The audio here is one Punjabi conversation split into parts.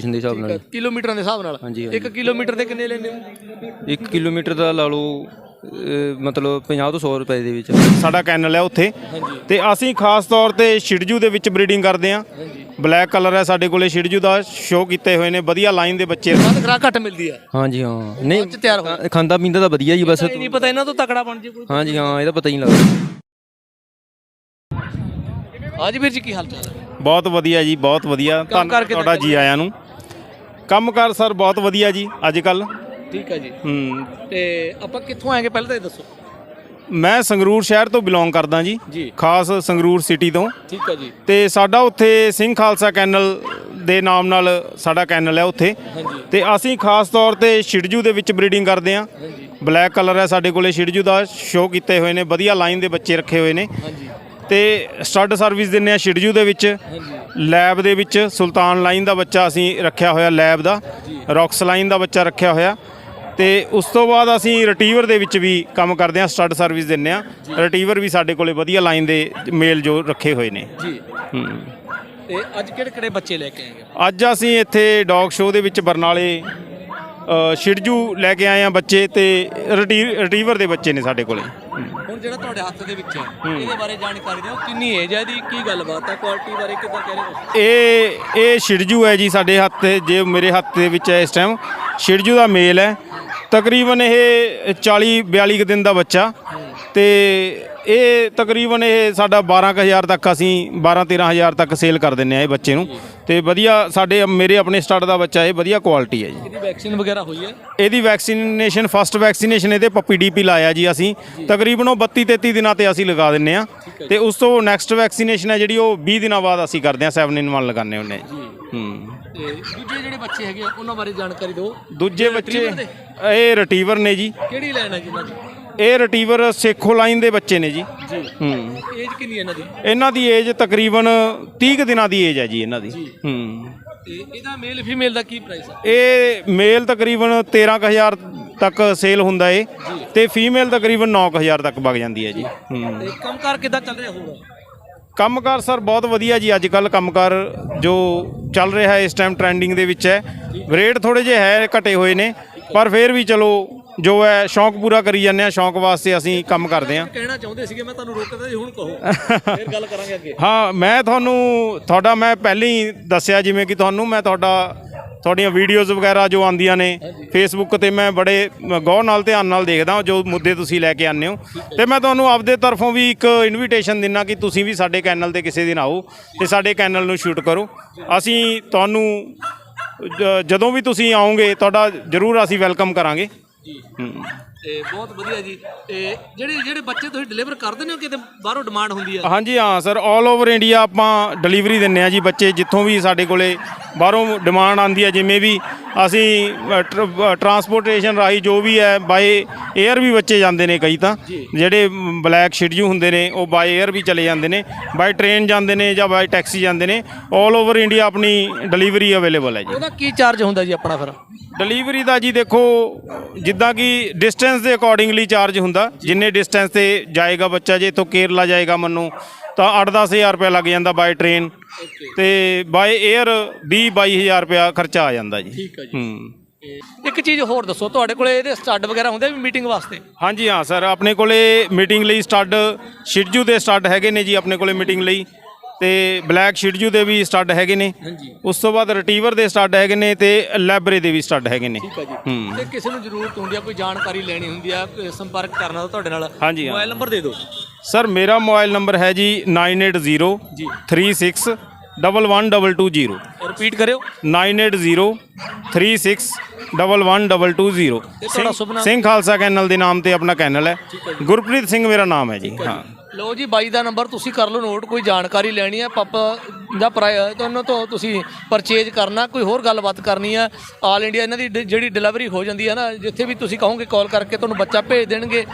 ਦੇ ਹਿਸਾਬ ਨਾਲ। ਕਿਲੋਮੀਟਰਾਂ ਦੇ ਹਿਸਾਬ ਨਾਲ। ਹਾਂਜੀ, 1 ਕਿਲੋਮੀਟਰ ਦੇ ਕਿੰਨੇ ਲੈਂਦੇ ਹੋ? 1 ਕਿਲੋਮੀਟਰ ਦਾ ਲਾ ਲਓ ਅਹ, ਮਤਲਬ 50 ਤੋਂ 100 ਰੁਪਏ ਦੇ ਵਿੱਚ। ਸਾਡਾ ਕੈਨਲ ਹੈ ਉੱਥੇ। ਤੇ ਅਸੀਂ ਖਾਸ ਤੌਰ ਤੇ ਸ਼ਿਡਜੂ ਦੇ ਵਿੱਚ ਬਰੀਡਿੰਗ ਕਰਦੇ ਹਾਂ। ਬਲੈਕ ਕਲਰ ਹੈ ਸਾਡੇ ਕੋਲੇ ਸ਼ਿਡਜੂ ਦਾ ਸ਼ੋਅ ਕੀਤੇ ਹੋਏ ਨੇ ਵਧੀਆ ਲਾਈਨ ਦੇ ਬੱਚੇ ਵੱਧ ਖਰਾ ਘੱਟ ਮਿਲਦੀ ਆ ਹਾਂਜੀ ਹਾਂ। ਨਹੀਂ ਅੱਜ ਤਿਆਰ ਹੋ ਖਾ- ਖਾਂਦਾ ਪੀਂਦਾ ਤਾਂ ਵਧੀਆ ਜੀ ਬਸ। ਨਹੀਂ ਪਤਾ ਇਹਨਾਂ ਤੋਂ ਤਕੜਾ ਬਣ ਜੇ ਕੋਈ। ਹਾਂਜੀ ਹਾਂ ਇਹਦਾ ਪਤਾ ਹੀ ਨਹੀਂ ਲੱਗਦਾ। ਹਾਂਜੀ ਵੀਰ ਜੀ ਕੀ ਹਾਲ ਚਾਲ ਹੈ? ਬਹੁਤ ਵਧੀਆ ਜੀ ਬਹੁਤ ਵਧੀਆ। ਕਾਰ ਧੰਨਵਾਦ ਤੁਹਾਡਾ ਜੀ ਆਇਆਂ ਨੂੰ। ਕੰਮਕਾਰ ਸਰ ਬਹੁਤ ਵਧੀਆ ਜੀ ਅੱਜ ਕੱਲ ਠੀਕ ਹੈ ਜੀ। ਹੂੰ। ਤੇ ਆਪਾਂ ਕਿੱਥੋਂ ਆਏਗੇ ਪਹਿਲਾਂ ਤਾਂ ਇਹ ਦੱਸੋ। ਮੈਂ ਸੰਗਰੂਰ ਸ਼ਹਿਰ ਤੋਂ ਬਿਲੋਂਗ ਕਰਦਾ ਜੀ। ਜੀ। ਖਾਸ ਸੰਗਰੂਰ ਸਿਟੀ ਤੋਂ। ਠੀਕ ਹੈ ਜੀ। ਤੇ ਸਾਡਾ ਉੱਥੇ ਸਿੰਘ ਖਾਲਸਾ ਕੈਨਲ ਦੇ ਨਾਮ ਨਾਲ ਸਾਡਾ ਕੈਨਲ ਹੈ ਉੱਥੇ। ਹਾਂਜੀ। ਤੇ ਅਸੀਂ ਖਾਸ ਤੌਰ ਤੇ ਸ਼ਿਡਜੂ ਦੇ ਵਿੱਚ ਬਰੀਡਿੰਗ ਕਰਦੇ ਹਾਂ। ਹਾਂਜੀ। ਬਲੈਕ ਕਲਰ ਹੈ ਸਾਡੇ ਕੋਲੇ ਸ਼ਿਡਜੂ ਦਾ ਸ਼ੋਅ ਕੀਤੇ ਹੋਏ ਨੇ ਵਧੀਆ ਲਾਈਨ ਦੇ ਬੱਚੇ ਰੱਖੇ ਹੋਏ ਨੇ। ਹਾਂਜੀ। ਤੇ ਸਟੱਡ ਸਰਵਿਸ ਦਿੰਨੇ ਆ ਸ਼ਿਡਜੂ ਦੇ ਵਿੱਚ। ਲੈਬ ਦੇ ਵਿੱਚ ਸੁਲਤਾਨ ਲਾਈਨ ਦਾ ਬੱਚਾ ਅਸੀਂ ਰੱਖਿਆ ਹੋਇਆ ਲੈਬ ਦਾ। ਰੌਕਸ ਲਾਈਨ ਦਾ ਬੱਚਾ ਰੱਖਿਆ ਹੋਇਆ। ਤੇ ਉਸ ਤੋਂ ਬਾਅਦ ਅਸੀਂ ਰਿਟੀਵਰ ਦੇ ਵਿੱਚ ਵੀ ਕੰਮ ਕਰਦੇ ਹਾਂ ਸਟੱਡ ਸਰਵਿਸ ਦਿੰਨੇ ਆ। ਰਿਟੀਵਰ ਵੀ ਸਾਡੇ ਕੋਲੇ ਵਧੀਆ ਲਾਈਨ ਦੇ ਮੇਲ ਜੋ ਰੱਖੇ ਹੋਏ ਨੇ। ਜੀ। ਹੂੰ। ਤੇ ਅੱਜ ਕਿਹੜੇ ਕਿਹੜੇ ਬੱਚੇ ਲੈ ਕੇ ਆਏਗੇ ਅੱਜ ਅਸੀਂ ਇੱਥੇ ਡੌਗ ਸ਼ੋਅ ਦੇ ਵਿੱਚ ਬਰਨਾਲੇ ਸ਼ਿਡਜੂ ਲੈ ਕੇ ਆਏ ਆ ਬੱਚੇ ਤੇ ਰਿਟੀ- ਰਿਟੀਵਰ ਦੇ ਬੱਚੇ ਨੇ ਸਾਡੇ ਕੋਲੇ। ਹੁਣ ਜਿਹੜਾ ਤੁਹਾਡੇ ਹੱਥ ਦੇ ਵਿੱਚ ਹੈ ਇਹਦੇ ਬਾਰੇ ਜਾਣਕਾਰੀ ਦਿਓ। ਕਿੰਨੀ ਏਜ ਹੈ ਇਹਦੀ? ਕੀ ਗੱਲਬਾਤ ਹੈ? ਕੁਆਲਿਟੀ ਬਾਰੇ ਕਿੱਦਾਂ ਕਹਿ ਰਹੇ ਹੋ? ਇਹ ਇਹ ਸ਼ਿਡਜੂ ਹੈ ਜੀ ਸਾਡੇ ਹੱਥ ਤੇ ਜੇ ਮੇਰੇ ਹੱਥ ਦੇ ਵਿੱਚ ਹੈ ਇਸ ਟਾਈਮ ਸ਼ਿਡਜੂ ਦਾ ਮੇਲ ਹੈ। ਤਕਰੀਬਨ ਇਹ 40 42 ਕੁ ਦਿਨ ਦਾ ਬੱਚਾ। ਤੇ ਇਹ ਤਕਰੀਬਨ ਇਹ ਸਾਡਾ 12000 ਤੱਕ ਅਸੀਂ 12 13000 ਤੱਕ ਸੇਲ ਕਰ ਦਿੰਨੇ ਆ ਇਹ ਬੱਚੇ ਨੂੰ। ਤੇ ਵਧੀਆ ਸਾਡੇ ਮੇਰੇ ਆਪਣੇ ਸਟਾਰਟ ਦਾ ਬੱਚਾ ਇਹ ਵਧੀਆ ਕੁਆਲਿਟੀ ਹੈ ਜੀ। ਇਹਦੀ ਵੈਕਸੀਨ ਵਗੈਰਾ ਹੋਈ ਹੈ? ਇਹਦੀ ਵੈਕਸੀਨੇਸ਼ਨ ਫਸਟ ਵੈਕਸੀਨੇਸ਼ਨ ਇਹਦੇ ਪੱਪੀ ਡੀਪੀ ਲਾਇਆ ਜੀ ਅਸੀਂ। ਤਕਰੀਬਨ ਉਹ 32 33 ਦਿਨਾਂ ਤੇ ਅਸੀਂ ਲਗਾ ਦਿੰਨੇ ਆ ਤੇ ਉਸ ਤੋਂ ਨੈਕਸਟ ਵੈਕਸੀਨੇਸ਼ਨ ਹੈ ਜਿਹੜੀ ਉਹ 20 ਦਿਨਾਂ ਬਾਅਦ ਅਸੀਂ ਕਰਦੇ ਆ 7 ਇਨ 1 ਲਗਾਉਂਦੇ ਹੁੰਨੇ ਜੀ। ਹੂੰ। ਤੇ ਦੂਜੇ ਜਿਹੜੇ ਬੱਚੇ ਹੈਗੇ ਆ, ਉਹਨਾਂ ਬਾਰੇ ਜਾਣਕਾਰੀ ਦਿਓ। ਦੂਜੇ ਬੱਚੇ? ਇਹ ਰਿਟੀਵਰ ਨੇ ਜੀ। ਕਿਹੜੀ ਲਾਈਨ ਹੈ ਜੀ ਇਹਨਾਂ ਦੀ? ਇਹ ਰਿਟੀਵਰ ਸੇਖੋ ਲਾਈਨ ਦੇ ਬੱਚੇ ਨੇ ਜੀ। ਜੀ। ਹੂੰ। ਏਜ ਕਿੰਨੀ ਹੈ ਇਹਨਾਂ ਦੀ? ਇਹਨਾਂ ਦੀ ਏਜ ਤਕਰੀਬਨ 30 ਕੁ ਦਿਨਾਂ ਦੀ ਏਜ ਹੈ ਜੀ ਇਹਨਾਂ ਦੀ। ਹੂੰ। ਤੇ ਇਹਦਾ ਮੇਲ ਫੀਮੇਲ ਦਾ ਕੀ ਪ੍ਰਾਈਸ ਹੈ ਇਹ ਮੇਲ ਤਕਰੀਬਨ 13000 ਤੱਕ ਸੇਲ ਹੁੰਦਾ ਏ। ਤੇ ਫੀਮੇਲ ਤਕਰੀਬਨ 9000 ਤੱਕ ਵਗ ਜਾਂਦੀ ਹੈ ਜੀ। ਹੂੰ। ਤੇ ਕੰਮਕਾਰ ਕਿੱਦਾਂ ਚੱਲ ਰਿਹਾ ਹੋਊਗਾ ਕੰਮਕਾਰ ਸਰ ਬਹੁਤ ਵਧੀਆ ਜੀ। ਅੱਜ ਕੱਲ ਕੰਮਕਾਰ ਜੋ ਚੱਲ ਰਿਹਾ ਹੈ ਇਸ ਟਾਈਮ ਟ੍ਰੈਂਡਿੰਗ ਦੇ ਵਿੱਚ ਹੈ। ਰੇਟ ਥੋੜੇ ਜਿਹੇ ਹੈ ਘਟੇ ਹੋਏ ਨੇ। ਪਰ ਫਿਰ ਵੀ ਚਲੋ ਜੋ ਹੈ ਸ਼ੌਂਕ ਪੂਰਾ ਕਰੀ ਜਾਂਦੇ ਆ ਸ਼ੌਂਕ ਵਾਸਤੇ ਅਸੀਂ ਕੰਮ ਕਰਦੇ ਹਾਂ। ਕਹਿਣਾ ਚਾਹੁੰਦੇ ਸੀਗੇ ਮੈਂ ਤੁਹਾਨੂੰ ਰੋਕਦਾ ਜੀ ਹੁਣ ਕਹੋ। ਫਿਰ ਗੱਲ ਕਰਾਂਗੇ ਅੱਗੇ। ਹਾਂ ਮੈਂ ਤੁਹਾਨੂੰ ਤੁਹਾਡਾ ਮੈਂ ਪਹਿਲਾਂ ਹੀ ਦੱਸਿਆ ਜਿਵੇਂ ਕਿ ਤੁਹਾਨੂੰ ਮੈਂ ਤੁਹਾਡਾ ਤੁਹਾਡੀਆਂ ਵੀਡੀਓਜ਼ ਵਗੈਰਾ ਜੋ ਆਉਂਦੀਆਂ ਨੇ ਫੇਸਬੁੱਕ ਤੇ ਮੈਂ ਬੜੇ ਗੌਰ ਨਾਲ ਧਿਆਨ ਨਾਲ ਦੇਖਦਾ ਜੋ ਮੁੱਦੇ ਤੁਸੀਂ ਲੈ ਕੇ ਆਉਂਦੇ ਹੋ। ਤੇ ਮੈਂ ਤੁਹਾਨੂੰ ਆਪਦੇ ਤਰਫੋਂ ਵੀ ਇੱਕ ਇਨਵੀਟੇਸ਼ਨ ਦਿੰਨਾ ਕਿ ਤੁਸੀਂ ਵੀ ਸਾਡੇ ਚੈਨਲ ਤੇ ਕਿਸੇ ਦਿਨ ਆਓ ਤੇ ਸਾਡੇ ਚੈਨਲ ਨੂੰ ਸ਼ੂਟ ਕਰੋ। ਅਸੀਂ ਤੁਹਾਨੂੰ ਜਦੋਂ ਵੀ ਤੁਸੀਂ ਆਓਗੇ ਤੁਹਾਡਾ ਜ਼ਰੂਰ ਅਸੀਂ ਵੈਲਕਮ ਕਰਾਂਗੇ। ਜੀ ਹੂੰ ਤੇ ਬਹੁਤ ਵਧੀਆ ਜੀ। ਤੇ ਜਿਹੜੇ ਜਿਹੜੇ ਬੱਚੇ ਤੁਸੀਂ ਡਿਲੀਵਰ ਕਰ ਦਿੰਦੇ ਹੋ ਕਿਤੇ ਬਾਹਰੋਂ ਡਿਮਾਂਡ ਹੁੰਦੀ ਆ? ਹਾਂਜੀ ਹਾਂ ਸਰ 올 ਓਵਰ ਇੰਡੀਆ ਆਪਾਂ ਡਿਲੀਵਰੀ ਦਿੰਨੇ ਆ ਜੀ ਬੱਚੇ ਜਿੱਥੋਂ ਵੀ ਸਾਡੇ ਕੋਲੇ ਬਾਹਰੋਂ ਡਿਮਾਂਡ ਆਂਦੀ ਆ ਜਿਵੇਂ ਵੀ ਅਸੀਂ ਟਰਾਂਸਪੋਰਟੇਸ਼ਨ ਰਾਹੀਂ ਜੋ ਵੀ ਹੈ ਬਾਏ 에ਅਰ ਵੀ ਬੱਚੇ ਜਾਂਦੇ ਨੇ ਕਈ ਤਾਂ। ਜਿਹੜੇ ਬਲੈਕ ਸ਼ਡਿਊਲ ਹੁੰਦੇ ਨੇ ਉਹ ਬਾਏ 에ਅਰ ਵੀ ਚਲੇ ਜਾਂਦੇ ਨੇ। ਬਾਏ ਟ੍ਰੇਨ ਜਾਂਦੇ ਨੇ ਜਾਂ ਬਾਏ ਟੈਕਸੀ ਜਾਂਦੇ ਨੇ। 올 ਓਵਰ ਇੰਡੀਆ ਆਪਣੀ ਡਿਲੀਵਰੀ ਅਵੇਲੇਬਲ ਹੈ ਜੀ। ਉਹਦਾ ਕੀ ਚਾਰਜ ਹੁੰਦਾ ਜੀ ਆਪਣਾ ਫਿਰ? ਡਿਲੀਵਰੀ ਦਾ ਜੀ ਦੇਖੋ ਜਿੱਦਾਂ ਕਿ ਡਿਸਟ ਦੇ ਅਕੋਰਡਿੰਗਲੀ ਚਾਰਜ ਹੁੰਦਾ। ਜਿੰਨੇ ਡਿਸਟੈਂਸ ਤੇ ਜਾਏਗਾ ਬੱਚਾ ਜੇ ਇੱਥੋਂ ਕੇਰਲਾ ਜਾਏਗਾ ਮੰਨੂ ਤਾਂ 8-10000 ਰੁਪਏ ਲੱਗ ਜਾਂਦਾ ਬਾਈ ਟ੍ਰੇਨ ਤੇ ਬਾਈ 에ਅਰ 20-22000 ਰੁਪਏ ਖਰਚਾ ਆ ਜਾਂਦਾ ਜੀ। ਠੀਕ ਹੈ ਜੀ। ਹੂੰ। ਤੇ ਇੱਕ ਚੀਜ਼ ਹੋਰ ਦੱਸੋ ਤੁਹਾਡੇ ਕੋਲੇ ਇਹਦੇ ਸਟੱਡ ਵਗੈਰਾ ਹੁੰਦੇ ਵੀ ਮੀਟਿੰਗ ਵਾਸਤੇ? ਹਾਂਜੀ ਹਾਂ ਸਰ ਆਪਣੇ ਕੋਲੇ ਮੀਟਿੰਗ ਲਈ ਸਟੱਡ ਸ਼ਿਡਜੂ ਦੇ ਸਟੱਡ ਹੈਗੇ ਨੇ ਜੀ ਆਪਣੇ ਕੋਲੇ ਮੀਟਿੰਗ ਲਈ। ਤੇ ਬਲੈਕ ਸ਼ਿਡਜੂ ਦੇ ਵੀ ਸਟੱਡ ਹੈਗੇ ਨੇ। ਹਾਂਜੀ। ਉਸ ਤੋਂ ਬਾਅਦ ਰਿਟੀਵਰ ਦੇ ਸਟੱਡ ਹੈਗੇ ਨੇ ਤੇ ਲੈਬਰੇ ਦੇ ਵੀ ਸਟੱਡ ਹੈਗੇ ਨੇ। ਠੀਕ ਹੈ ਜੀ। ਤੇ ਕਿਸੇ ਨੂੰ ਜ਼ਰੂਰਤ ਹੁੰਦੀ ਆ ਕੋਈ ਜਾਣਕਾਰੀ ਲੈਣੀ ਹੁੰਦੀ ਆ ਕੋਈ ਸੰਪਰਕ ਕਰਨਾ ਤਾਂ ਤੁਹਾਡੇ ਨਾਲ। ਹਾਂਜੀ ਹਾਂ। ਮੋਬਾਈਲ ਨੰਬਰ ਦੇ ਦਿਓ। ਸਰ ਮੇਰਾ ਮੋਬਾਈਲ ਨੰਬਰ ਹੈ ਜੀ 9800 ਜੀ। 36 11220 ਰਿਪੀਟ ਕਰਿਓ। 9803611220 ਤੇ ਤੁਹਾਡਾ ਸ਼ੁਭ ਨਾਮ? ਸਿੰਘ ਖਾਲਸਾ ਕੈਨਲ ਦੇ ਨਾਮ ਤੇ ਆਪਣਾ ਕੈਨਲ ਹੈ। ਗੁਰਪ੍ਰੀਤ ਸਿੰਘ ਮੇਰਾ ਨਾਮ ਹੈ ਜੀ ਹਾਂ ਲਓ ਜੀ ਬਾਈ ਦਾ ਨੰਬਰ ਤੁਸੀਂ ਕਰ ਲਓ ਨੋਟ ਕੋਈ ਜਾਣਕਾਰੀ ਲੈਣੀ ਹੈ। ਪੱਪ ਦਾ ਪ੍ਰਾਈ ਤੁਹਾਨੂੰ ਤੋਂ ਤੁਸੀਂ ਪਰਚੇਜ ਕਰਨਾ ਕੋਈ ਹੋਰ ਗੱਲਬਾਤ ਕਰਨੀ ਆ ਆਲ ਇੰਡੀਆ ਇਹਨਾਂ ਦੀ ਡ- ਜਿਹੜੀ ਡਿਲੀਵਰੀ ਹੋ ਜਾਂਦੀ ਹੈ ਨਾ ਜਿੱਥੇ ਵੀ ਤੁਸੀਂ ਕਹੋਗੇ ਕਾਲ ਕਰਕੇ ਤੁਹਾਨੂੰ ਬੱਚਾ ਭੇਜ ਦੇਣਗੇ।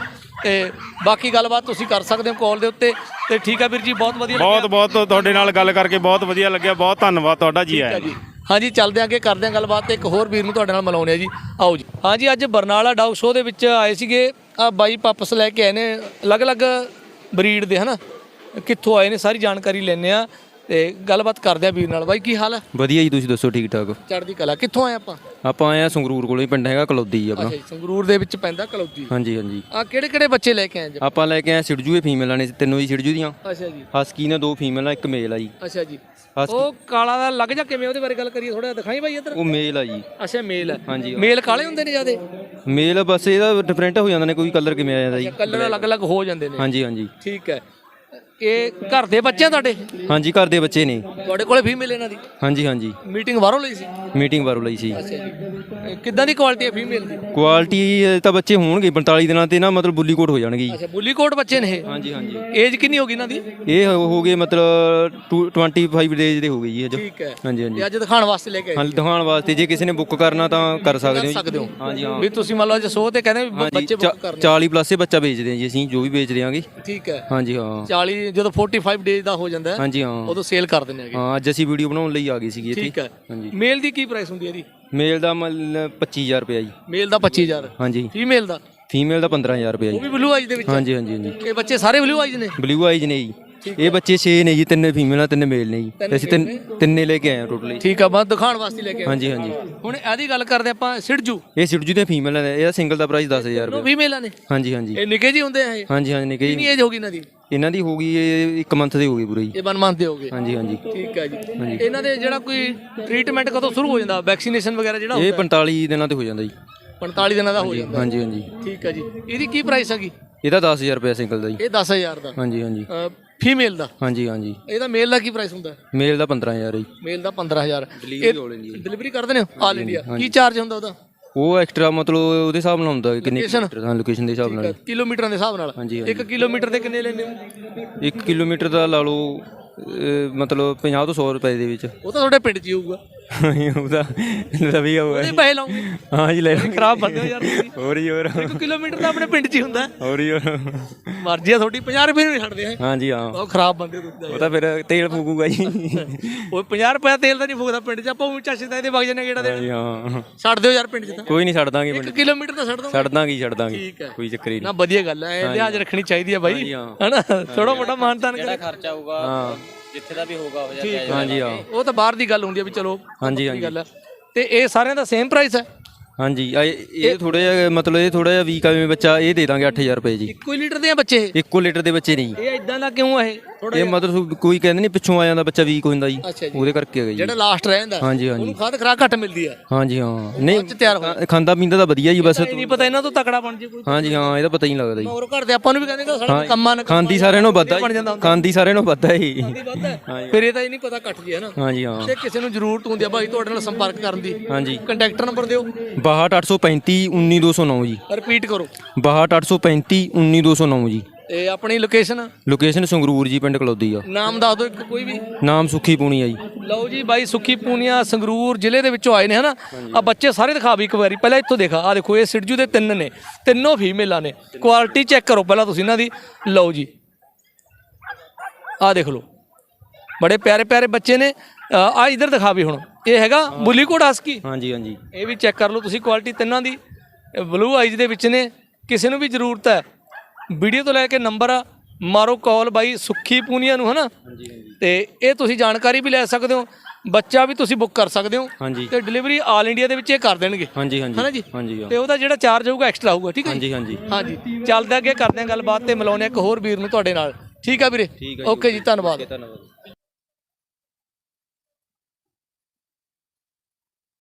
ਤੇ ਬਾਕੀ ਗੱਲਬਾਤ ਤੁਸੀਂ ਕਰ ਸਕਦੇ ਹੋ ਕਾਲ ਦੇ ਉੱਤੇ। ਤੇ ਠੀਕ ਆ ਵੀਰ ਜੀ ਬਹੁਤ ਵਧੀਆ। ਬਹੁਤ ਬਹੁਤ ਤੁਹਾਡੇ ਨਾਲ ਗੱਲ ਕਰਕੇ ਬਹੁਤ ਵਧੀਆ ਲੱਗਿਆ। ਬਹੁਤ ਧੰਨਵਾਦ ਤੁਹਾਡਾ ਜੀ ਆਇਆਂ ਨੂੰ। ਜੀ। ਹਾਂਜੀ ਚੱਲਦੇ ਆਂ ਅੱਗੇ ਕਰਦੇ ਆਂ ਗੱਲਬਾਤ। ਤੇ ਇੱਕ ਹੋਰ ਵੀਰ ਨੂੰ ਤੁਹਾਡੇ ਨਾਲ ਮਿਲਾਉਂਦੇ ਆ ਜੀ। ਆਓ ਜੀ। ਹਾਂਜੀ ਅੱਜ ਬਰਨਾਲਾ ਡੌਗ ਸ਼ੋਅ ਦੇ ਵਿੱਚ ਆਏ ਸੀਗੇ। ਆ ਬਾਈ ਪਾਪਸ ਲੈ ਕੇ ਆਏ ਨੇ। ਅਲੱਗ-ਅਲੱਗ ਬਰੀਡ ਦੇ ਹਨਾ? ਕਿੱਥੋਂ ਆਏ ਨੇ ਸਾਰੀ ਜਾਣਕਾਰੀ ਲੈਣੇ ਆ। ਤੇ ਗੱਲਬਾਤ ਕਰਦੇ ਆ ਵੀਰ ਨਾਲ। ਬਾਈ ਕੀ ਹਾਲ ਹੈ ਵਧੀਆ ਜੀ ਤੁਸੀਂ ਦੱਸੋ ਠੀਕ ਠਾਕ? ਚੜ੍ਹਦੀ ਕਲਾ। ਕਿੱਥੋਂ ਆਏ ਆਪਾਂ? ਆਪਾਂ ਆਏ ਆ ਸੰਗਰੂਰ ਕੋਲੇ ਪਿੰਡ ਹੈਗਾ ਕਲੌਦੀ ਜੀ ਆਪਣਾ। ਅੱਛਾ ਜੀ ਸੰਗਰੂਰ ਦੇ ਵਿੱਚ ਪੈਂਦਾ ਕਲੌਜੀ ਹਾਂਜੀ ਹਾਂਜੀ। ਆ ਕਿਹੜੇ ਕਿਹੜੇ ਬੱਚੇ ਲੈ ਕੇ ਆਏ ਜੀ? ਆਪਾਂ ਲੈ ਕੇ ਆਏ ਸਿੜਜੂ ਇਹ ਫੀਮੇਲਾਂ ਨੇ ਤਿੰਨੋਂ ਹੀ ਸਿੜਜੂ ਦੀਆਂ। ਅੱਛਾ ਜੀ। ਹਸਕੀ ਨੇ ਦੋ ਫੀਮੇਲਾਂ ਇੱਕ ਮੇਲ ਆ ਜੀ। ਅੱਛਾ ਜੀ। ਹਸਕੀ। ਉਹ ਕਾਲਾ ਦਾ ਲੱਗ ਜਾ ਕਿਵੇਂ ਉਹਦੇ ਬਾਰੇ ਗੱਲ ਕਰੀਏ ਥੋੜਾ ਦਿਖਾਈ ਬਾਈ ਇੱਧਰ। ਉਹ ਮੇਲ ਆ ਜੀ। ਅੱਛਾ ਮੇਲ ਹਾਂਜੀ। ਮੇਲ ਕਾਲੇ ਹੁੰਦੇ ਨੇ ਜਿਆਦੇ? ਮੇਲ ਬਸ ਇਹਦਾ ਡਿਫਰੈਂਟ ਹੋ ਜਾਂਦਾ ਨੇ ਕੋਈ ਕਲਰ ਕਿਵੇਂ ਆ ਜਾਂਦਾ ਜੀ। ਕਲਰ ਅਲੱਗ-ਅਲੱਗ ਹੋ ਜਾਂਦੇ ਨੇ। ਹਾਂਜੀ ਹਾਂਜੀ। ਠੀਕ ਹੈ। ਇਹ ਘਰ ਦੇ ਬੱਚੇ ਆ ਤੁਹਾਡੇ? ਹਾਂਜੀ ਘਰ ਦੇ ਬੱਚੇ ਨੇ। ਤੁਹਾਡੇ ਕੋਲੇ ਫੀਮੇਲ ਇਹਨਾਂ ਦੀ? ਹਾਂਜੀ ਹਾਂਜੀ। ਮੀਟਿੰਗ ਬਾਹਰੋਂ ਲਈ ਸੀ? ਮੀਟਿੰਗ ਬਾਰੋ ਲਈ ਸੀ। ਅੱਛਾ ਇਹ ਕਿੱਦਾਂ ਦੀ ਕੁਆਲਿਟੀ ਹੈ ਫੀਮੇਲ ਦੀ? ਕੁਆਲਿਟੀ ਤਾਂ ਬੱਚੇ ਹੋਣਗੇ 45 ਦਿਨਾਂ ਤੇ ਨਾ ਮਤਲਬ ਬੁੱਲੀ ਕੋਟ ਹੋ ਜਾਣਗੇ ਜੀ। ਅੱਛਾ ਬੁੱਲੀ ਕੋਟ ਬੱਚੇ ਨੇ ਇਹ? ਹਾਂਜੀ ਹਾਂਜੀ। ਏਜ ਕਿੰਨੀ ਹੋ ਗਈ ਇਹਨਾਂ ਦੀ? ਇਹ ਹੋ ਹੋ ਗਏ ਮਤਲਬ ਟੂ- 25 ਡੇਜ਼ ਦੇ ਹੋ ਗਏ ਜੀ ਅੱਜ ਠੀਕ ਹੈ। ਹਾਂਜੀ ਹਾਂਜੀ। ਤੇ ਅੱਜ ਦਿਖਾਉਣ ਵਾਸਤੇ ਲੈ ਕੇ ਆਏ ਹਾਂ ਦਿਖਾਉਣ ਵਾਸਤੇ ਜੇ ਕਿਸੇ ਨੇ ਬੁੱਕ ਕਰਨਾ ਤਾਂ ਕਰ ਸਕਦੇ ਹੋ ਜੀ। ਸਕਦੇ ਹੋ। ਹਾਂਜੀ ਹਾਂ। ਵੀ ਤੁਸੀਂ ਮੰਨ ਲਓ ਜੇ ਸੋਹ ਤੇ ਕਹਿੰਦੇ ਵੀ ਹਾਂਜੀ ਬੱਚੇ ਬੁੱਕ ਕਰਨੇ 40 ਪਲੱਸ ਹੀ ਬੱਚਾ ਵੇਚਦੇ ਹਾਂ ਜੀ ਅਸੀਂ ਜੋ ਵੀ ਵੇਚ ਦਿਆਂਗੇ ਠੀਕ ਹੈ। ਹਾਂਜੀ ਹਾਂ। 40 ਜਦੋਂ 45 ਡੇਜ਼ ਦਾ ਹੋ ਜਾਂਦਾ ਹੈ, ਹਾਂਜੀ ਹਾਂ। ਉਦੋਂ ਸੇਲ ਕਰ ਦਿੰਦੇ ਹੈਗੇ। ਹਾਂ ਅੱਜ ਅਸੀਂ ਵੀਡੀਓ ਬਣਾਉਣ ਲਈ ਆ ਗਏ ਸੀਗੇ ਇੱਥੇ। ਠੀਕ ਹੈ। ਹਾਂਜੀ। ਮੇਲ ਦੀ ਕੀ ਪ੍ਰਾਈਸ ਹੁੰਦੀ ਹੈ ਇਹਦੀ? ਮੇਲ ਦਾ ਮੁੱਲ 25000 ਰੁਪਏ ਜੀ। ਮੇਲ ਦਾ 25000 ਹਾਂਜੀ। ਫੀਮੇਲ ਦਾ? ਫੀਮੇਲ ਦਾ 15000 ਰੁਪਏ ਉਹ ਜੀ। ਵੀ ਬਲੂ ਆਈਜ਼ ਦੇ ਵਿੱਚ ਹੈ? ਹਾਂਜੀ ਹਾਂਜੀ ਹਾਂਜੀ। ਇਹ ਬੱਚੇ ਸਾਰੇ ਬਲੂ ਆਈਜ਼ ਨੇ? ਬਲੂ ਆਈਜ ਨੇ ਜੀ। ਇਹ ਬੱਚੇ 6 ਨੇ ਜੀ ਤਿੰਨੇ ਫੀਮੇਲ ਆ ਤਿੰਨੇ ਮੇਲ ਨੇ ਜੀ। ਤੇ ਅਸੀਂ ਤਿੰਨ ਤਿੰਨੇ ਲੈ ਕੇ ਆਏ ਹਾਂ ਟੋਟਲੀ ਠੀਕ ਆ ਬਸ ਦਿਖਾਉਣ ਵਾਸਤੇ ਲੈ ਕੇ ਆਏ। ਹਾਂਜੀ ਹਾਂਜੀ। ਹੁਣ ਇਹਦੀ ਗੱਲ ਕਰਦੇ ਆਪਾਂ ਸਿੜਜੂ ਇਹ ਸਿੜਜੂ ਦੇ ਫੀਮੇਲ ਨੇ ਇਹਦਾ ਸਿੰਗਲ ਦਾ ਪ੍ਰਾਈਸ 10000 ਉਹ ਰੁਪਏ ਫੀਮੇਲਾਂ ਨੇ। ਹਾਂਜੀ ਹਾਂਜੀ। ਇਹ ਨਿੱਕੇ ਜੀ ਹੁੰਦੇ ਆ ਇਹ? ਹਾਂਜੀ ਹਾਂਜੀ ਨਿੱਕੇ ਕਿੰਨੀ ਜੀ ਏਜ ਹੋ ਗਈ ਇਹਨਾਂ ਦੀ? ਇਹਨਾਂ ਦੀ ਹੋ ਗਈ ਇਹ ਇੱਕ ਮੰਥ ਦੀ ਹੋ ਗਈ ਪੂਰੀ। ਇਹ ਬਨ ਮੰਨਦੇ ਹੋਗੇ ਹਾਂਜੀ ਹਾਂਜੀ। ਠੀਕ ਹੈ ਜੀ। ਇਹਨਾਂ ਦੇ ਜਿਹੜਾ ਕੋਈ ਟ੍ਰੀਟਮੈਂਟ ਕਦੋਂ ਸ਼ੁਰੂ ਹੋ ਜਾਂਦਾ? ਵੈਕਸੀਨੇਸ਼ਨ ਵਗੈਰਾ ਜਿਹੜਾ ਇਹ 45 ਦਿਨਾਂ ਤੇ ਹੋ ਜਾਂਦਾ ਜੀ। 45 ਦਿਨਾਂ ਦਾ ਹੋ ਜਾਂਦਾ। ਹਾਂਜੀ ਹਾਂਜੀ। ਠੀਕ ਹੈ ਜੀ। ਇਹਦੀ ਕੀ ਪ੍ਰਾਈਸ ਹੈਗੀ? ਇਹਦਾ 10000 ਰੁਪਏ ਸਿੰਗਲ ਦਾ ਜੀ। ਇਹ 10000 ਦਾ। ਹਾਂਜੀ ਹਾਂਜੀ। ਫੀਮੇਲ ਦਾ? ਹਾਂਜੀ ਹਾਂਜੀ। ਇਹਦਾ ਮੇਲ ਦਾ ਕੀ ਪ੍ਰਾਈਸ ਹੁੰਦਾ? ਮੇਲ ਦਾ 15000 ਜੀ। ਮੇਲ ਦਾ 15000 Delivery all India। ਡਿਲੀਵਰੀ ਕਰਦੇ ਨੇ ਆਲ ਇੰਡੀਆ ਕੀ ਚਾਰਜ ਹੁੰਦਾ ਉਹਦਾ? ਉਹ ਐਕਸਟਰਾ ਮਤਲਬ ਉਹਦੇ ਹਿਸਾਬ ਨਾਲ ਹੁੰਦਾ ਕਿੰਨੀ ਕਿਲੋਮੀਟਰ ਹਾਂ ਲੋਕੇਸ਼ਨ ਦੇ ਹਿਸਾਬ ਨਾਲ। ਕਿਲੋਮੀਟਰਾਂ ਦੇ ਹਿਸਾਬ ਨਾਲ। ਹਾਂਜੀ, 1 ਕਿਲੋਮੀਟਰ ਦੇ ਕਿੰਨੇ ਲੈਂਦੇ ਹੋ? 1 ਕਿਲੋਮੀਟਰ ਦਾ ਲਾ ਲਓ ਮਤਲਬ 50 ਤੋਂ 100 ਰੁਪਏ ਦੇ ਵਿੱਚ। ਉਹ ਤਾਂ ਤੁਹਾਡੇ ਪਿੰਡ 'ਚ ਹੀ ਹੋਊਗਾ। ਉਹਦਾ ਲਵੀ ਹੋਊਗਾ ਉਹਦੇ ਪੈਸੇ ਲਾਉਂਗੇ ਹਾਂ ਜੀ ਲੈ ਲਓ। ਖਰਾਬ ਬੰਦੇ ਹੋ ਯਾਰ ਤੁਸੀਂ। ਹੋਰ ਹੀ ਹੋਰ। 1 ਕਿਲੋਮੀਟਰ ਤਾਂ ਆਪਣੇ ਪਿੰਡ 'ਚ ਹੀ ਹੁੰਦਾ ਹੋਰ ਹੀ ਹੋਰ। ਮਰਜ਼ੀ ਆ ਤੁਹਾਡੀ 50 ਰੁਪਏ ਨੂੰ ਨਹੀਂ ਛੱਡਦੇ ਹੈ ਹਾਂ ਜੀ ਹਾਂ। ਉਹ ਖਰਾਬ ਬੰਦੇ ਤੁਸੀਂ ਉਹ ਤਾਂ ਫਿਰ ਤੇਲ ਫੂਕੂਗਾ ਜੀ। ਉਹ 50 ਰੁਪਏ ਤੇਲ ਤਾਂ ਨਹੀਂ ਫੂਕਦਾ ਪਿੰਡ 'ਚ ਆਪਾਂ ਉਹ ਚਾਚੇ ਦਾ ਇਹਦੇ ਵਗ ਜਨੇ ਕਿਹੜਾ ਦੇ ਹਾਂ ਜੀ ਹਾਂ। ਛੱਡ ਦਿਓ ਯਾਰ ਪਿੰਡ 'ਚ ਤਾਂ। ਕੋਈ ਨਹੀਂ ਛੱਡ ਦਾਂਗੇ 1 ਕਿਲੋਮੀਟਰ ਤਾਂ ਛੱਡ ਦੋ ਛੱਡ ਦਾਂਗੇ ਛੱਡ ਦਾਂਗੇ। ਠੀਕ ਹੈ। ਕੋਈ ਚੱਕਰ ਹੀ ਨਾ। ਨਹੀਂ ਵਧੀਆ ਗੱਲ ਹੈ। ਇਹ ਲਿਹਾਜ਼ ਰੱਖਣੀ ਚਾਹੀਦੀ ਹੈ ਬਾਈ। ਹਾਂਜੀ, ਹਾਂ। ਹਨਾ? ਥੋੜਾ ਮੋਟਾ ਮਾਨਤਾਨ ਕਰੇ। ਖਰਚਾ ਹੋਊਗਾ ਹਾਂ। ਜਿੱਥੇ ਦਾ ਵੀ ਹੋਊਗਾ ਹੋ ਠੀਕ। ਹਾਂ ਜੀ ਹਾਂ। ਉਹ ਤਾਂ ਬਾਹਰ ਦੀ ਗੱਲ ਹੁੰਦੀ ਹੈ ਵੀ ਚਲੋ ਹਾਂਜੀ ਹਾਂਜੀ ਗੱਲ ਹੈ ਤੇ ਇਹ ਸਾਰਿਆਂ ਦਾ ਸੇਮ ਪ੍ਰਾਈਸ ਹੈ? ਹਾਂਜੀ ਆ ਇਹ ਇਹ ਥੋੜਾ ਜਿਹਾ ਮਤਲਬ ਇਹ ਥੋੜਾ ਜਿਹਾ ਵੀਕ ਆਵੇਂ ਬੱਚਾ ਇਹ ਦੇ ਦਾਂਗੇ 8000 ਰੁਪਏ ਜੀ। ਇੱਕੋ ਹੀ ਲੀਟਰ ਦੇ ਆ ਬੱਚੇ? ਇਹ? ਇੱਕੋ ਲੀਟਰ ਦੇ ਬੱਚੇ ਨਹੀਂ। ਇਹ ਇਦਾਂ ਦਾ ਕਿਉਂ ਹੈ ਥੋੜਾ ਇਹ ਮਤਲਬ ਕੋਈ ਕਹਿੰਦੇ ਨਹੀਂ ਪਿੱਛੋਂ ਆ ਜਾਂਦਾ ਬੱਚਾ ਵੀਕ ਹੋ ਜਾਂਦਾ ਜੀ। ਅੱਛਾ ਜੀ। ਉਹਦੇ ਕਰਕੇ ਹੈਗਾ ਜੀ। ਜਿਹੜਾ ਲਾਸਟ ਰਹਿ ਜਾਂਦਾ ਹਾਂਜੀ ਹਾਂਜੀ। ਉਹਨੂੰ ਖਾਦ ਖਰਾਕ ਘੱਟ ਮਿਲਦੀ ਹੈ। ਹਾਂਜੀ ਹਾਂ। ਨਹੀਂ ਚ ਤਿਆਰ ਹੋ ਖਾ- ਖਾਂਦਾ ਪੀਂਦਾ ਤਾਂ ਵਧੀਆ ਜੀ ਬਸ ਇਹ ਨਹੀਂ ਪਤਾ ਇਹਨਾਂ ਤੋਂ ਤਕੜਾ ਬਣ ਜੇ ਕੋਈ। ਹਾਂਜੀ ਹਾਂ ਇਹਦਾ ਪਤਾ ਹੀ ਨਹੀਂ ਲੱਗਦਾ ਜੀ। ਹੋਰ ਘਰ ਦੇ ਆਪਾਂ ਨੂੰ ਵੀ ਕਹਿੰਦੇ ਕਿ ਸਾਡਾ ਕੰਮਾਂ ਨਾਲ ਖਾਂਦੀ ਸਾਰਿਆਂ ਨੂੰ ਵੱਧਾ ਬਣ ਜਾਂਦਾ ਖਾਂਦੀ ਸਾਰਿਆਂ ਨੂੰ ਵੱਧਾ ਹੀ ਵੱਧ ਹੈ। ਫਿਰ ਇਹ ਤਾਂ ਇਹ ਨਹੀਂ ਪਤਾ ਘੱਟ ਜੀ ਹੈ ਨਾ? ਹਾਂਜੀ ਹਾਂ। ਤੇ ਕਿਸੇ ਨੂੰ ਜ਼ਰੂਰਤ ਹੁੰਦੀ ਆ ਭਾਈ ਤੁਹਾਡੇ ਨਾਲ ਸੰਪਰਕ ਕਰਨ ਦੀ। ਹਾਂਜੀ। ਕੰਟੈਕਟ ਨੰਬਰ ਦਿਓ। 62835 19209 ਜੀ। ਰਿਪੀਟ ਕਰੋ। 62835 19209 ਜੀ। ਤੇ ਆਪਣੀ ਲੋਕੇਸ਼ਨ ਲੋਕੇਸ਼ਨ ਸੰਗਰੂਰ ਜੀ ਪਿੰਡ ਕਲੌਦੀ ਆ। ਨਾਮ ਦੱਸ ਦਿਓ ਇੱਕ ਕੋਈ ਵੀ। ਨਾਮ ਸੁਖੀ ਪੂਣੀ ਆ ਜੀ। ਲਓ ਜੀ ਬਾਈ ਸੁੱਖੀ ਪੂਨੀਆ ਸੰਗਰੂਰ ਜ਼ਿਲ੍ਹੇ ਦੇ ਵਿੱਚੋਂ ਆਏ ਨੇ ਹਨਾ? ਆ ਬੱਚੇ ਸਾਰੇ ਦਿਖਾ ਵੀ ਇੱਕ ਵਾਰੀ। ਪਹਿਲਾਂ ਇੱਥੋਂ ਦੇਖਾ ਆ ਦੇਖੋ ਇਹ ਸਿੜਜੂ ਦੇ ਤਿੰਨ ਨੇ। ਤਿੰਨੋਂ ਫੀਮੇਲਾਂ ਨੇ। ਕੁਆਲਿਟੀ ਚੈੱਕ ਕਰੋ ਪਹਿਲਾਂ ਤੁਸੀਂ ਇਹਨਾਂ ਦੀ। ਲਓ ਜੀ। ਆ ਦੇਖ ਲਓ। ਬੜੇ ਪਿਆਰੇ ਪਿਆਰੇ ਬੱਚੇ ਨੇ। ਆ ਇਧਰ ਦਿਖਾ ਵੀ ਹੁਣ। ਇਹ ਹੈਗਾ ਬੁਲੀ ਕੋਟ ਹਸਕੀ। ਹਾਂਜੀ ਹਾਂਜੀ। ਇਹ ਵੀ ਚੈੱਕ ਕਰ ਲਓ ਤੁਸੀਂ ਕੁਆਲਿਟੀ ਤਿੰਨਾਂ ਦੀ। ਬਲੂ ਆਈਜ਼ ਦੇ ਵਿੱਚ ਨੇ। ਕਿਸੇ ਨੂੰ ਵੀ ਜ਼ਰੂਰਤ ਹੈ ਵੀਡੀਓ ਤੋਂ ਲੈ ਕੇ ਨੰਬਰ ਮਾਰੋ ਕਾਲ ਬਾਈ ਸੁੱਖੀ ਪੂਨੀਆ ਨੂੰ ਹਨਾ? ਤੇ ਇਹ ਤੁਸੀਂ ਜਾਣਕਾਰੀ ਵੀ ਲੈ ਸਕਦੇ ਹੋ ਬੱਚਾ ਵੀ ਤੁਸੀਂ ਬੁੱਕ ਕਰ ਸਕਦੇ ਹੋ ਹਾਂਜੀ। ਤੇ ਡਿਲੀਵਰੀ ਆਲ ਇੰਡੀਆ ਦੇ ਵਿੱਚ ਇਹ ਕਰ ਦੇਣਗੇ। ਹਾਂਜੀ ਹਨਾ ਹਾਂਜੀ ਜੀ? ਹਾਂਜੀ। ਤੇ ਉਹਦਾ ਜਿਹੜਾ ਚਾਰਜ ਹੋਊਗਾ ਐਕਸਟਰਾ ਹੋਊਗਾ ਠੀਕ ਹੈ ਹਾਂਜੀ ਹਾਂਜੀ। ਹਾਂਜੀ। ਚੱਲਦੇ ਅੱਗੇ ਕਰਦੇ ਹਾਂ ਗੱਲਬਾਤ ਤੇ ਮਿਲਾਉਂਦੇ ਹਾਂ ਇੱਕ ਹੋਰ ਵੀਰ ਨੂੰ ਤੁਹਾਡੇ ਨਾਲ। ਠੀਕ ਆ ਵੀਰੇ? ਓਕੇ ਜੀ ਧੰਨਵਾਦ। ਧੰਨਵਾਦ।